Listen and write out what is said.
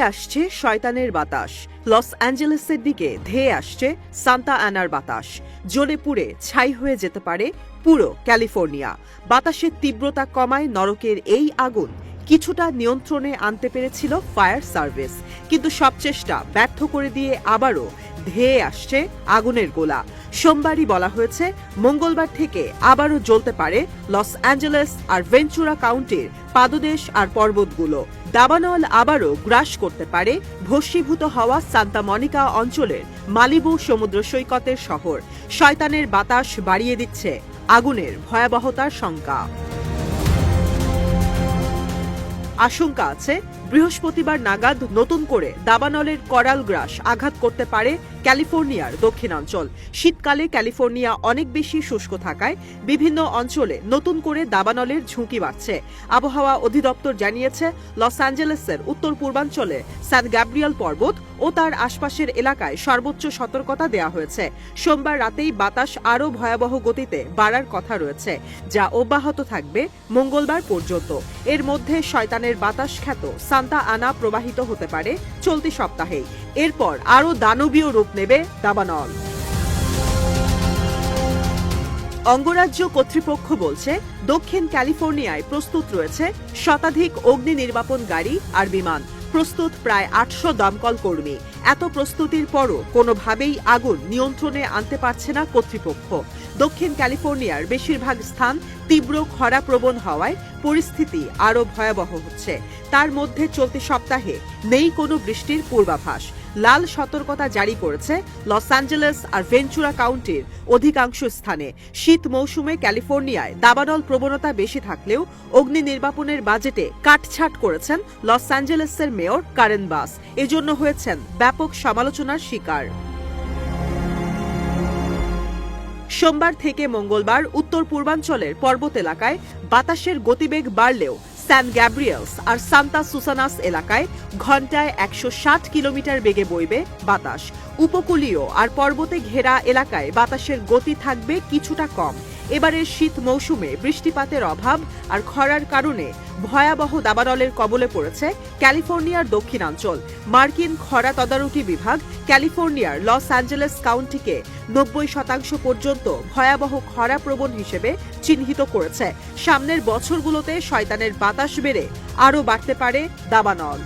আসছে শয়তানের বাতাস। লস অ্যাঞ্জেলেসের দিকে ধেয়ে আসছে সান্তা অ্যানার বাতাস। জ্বলে পুড়ে ছাই হয়ে যেতে পারে পুরো ক্যালিফোর্নিয়া। বাতাসের তীব্রতা কমায় নরকের এই আগুন। কিছুটা নিয়ন্ত্রণে আনতে পেরেছিল ফায়ার সার্ভিস। কিন্তু সব চেষ্টা ব্যর্থ করে দিয়ে আবারও ধেয়ে আসছে আগুনের গোলা। সোমবারই বলা হয়েছে, মঙ্গলবার থেকে আবারও জ্বলতে পারে লস অ্যাঞ্জেলেস আর ভেঞ্চুরা কাউন্টির পাদদেশ আর পর্বতগুলো। দাবানল আবারও গ্রাস করতে পারে ভস্মীভূত হওয়া সান্তা মনিকা অঞ্চলের মালিবু সমুদ্র সৈকতের শহর। শয়তানের বাতাস বাড়িয়ে দিচ্ছে আগুনের ভয়াবহতার শঙ্কা। আশঙ্কা আছে বৃহস্পতিবার নাগাদ নতুন করে দাবানলের করাল গ্রাস আঘাত করতে পারে ক্যালিফোর্নিয়ার দক্ষিণাঞ্চল। শীতকালে ক্যালিফোর্নিয়া অনেক বেশি শুষ্ক থাকায় বিভিন্ন অঞ্চলে নতুন করে দাবানলের ঝুঁকি বাড়ছে। আবহাওয়া অধিদপ্তর জানিয়েছে, লস অ্যাঞ্জেলেসের উত্তর পূর্বাঞ্চলে স্যান গ্যাব্রিয়াল পর্বত ও তার আশপাশের এলাকায় সর্বোচ্চ সতর্কতা দেওয়া হয়েছে। সোমবার রাতেই বাতাস আরও ভয়াবহ গতিতে বাড়ার কথা রয়েছে, যা অব্যাহত থাকবে মঙ্গলবার পর্যন্ত। এর মধ্যে শয়তানের বাতাস খ্যাত সান্তা আনা প্রবাহিত হতে পারে চলতি সপ্তাহেই। এরপর আরও দানবীয় রূপ নেবে দাবানল। অঙ্গরাজ্য কর্তৃপক্ষ বলছে, দক্ষিণ ক্যালিফোর্নিয়ায় প্রস্তুত রয়েছে শতাধিক অগ্নি নির্বাপন গাড়ি আর বিমান। প্রস্তুত প্রায় আটশো দমকল কর্মী। এত প্রস্তুতির পরও কোনোভাবেই আগুন নিয়ন্ত্রণে আনতে পারছে না কর্তৃপক্ষ। দক্ষিণ ক্যালিফোর্নিয়ার বেশিরভাগ স্থান তীব্র খরাপ্রবণ হওয়ায় পরিস্থিতি আরও ভয়াবহ হচ্ছে। তার মধ্যে চলতি সপ্তাহে নেই কোনো বৃষ্টির পূর্বাভাস। লাল সতর্কতা জারি করেছে লস অ্যাঞ্জেলেস আর ভেঞ্চুরা কাউন্টির অধিকাংশ স্থানে। শীত মৌসুমে ক্যালিফোর্নিয়ায় দাবানল প্রবণতা বেশি থাকলেও অগ্নি নির্বাপনের বাজেটে কাটছাট করেছেন লস অ্যাঞ্জেলেসের মেয়র কারেন বাস। এজন্য হয়েছেন ব্যাপক সমালোচনার শিকার। সোমবার থেকে মঙ্গলবার উত্তর পূর্বাঞ্চলের পর্বত এলাকায় বাতাসের গতিবেগ বাড়লেও স্যান গ্যাব্রিয়েলস আর সান্তা সুসানাস এলাকায় ঘন্টায় একশো ষাট কিলোমিটার বেগে বইবে বাতাস। উপকূলীয় আর পর্বতে ঘেরা এলাকায় বাতাসের গতি থাকবে কিছুটা কম। এবারের শীত মৌসুমে বৃষ্টিপাতের অভাব আর খরার কারণে ভয়াবহ দাবানলের কবলে পড়েছে ক্যালিফোর্নিয়ার দক্ষিণাঞ্চল। মার্কিন খরা তদারকি বিভাগ ক্যালিফোর্নিয়ার লস অ্যাঞ্জেলেস কাউন্টিকে নব্বই শতাংশ পর্যন্ত ভয়াবহ খরা প্রবণ হিসেবে চিহ্নিত করেছে। সামনের বছরগুলোতে শয়তানের বাতাস বেড়ে আরও বাড়তে পারে দাবানল।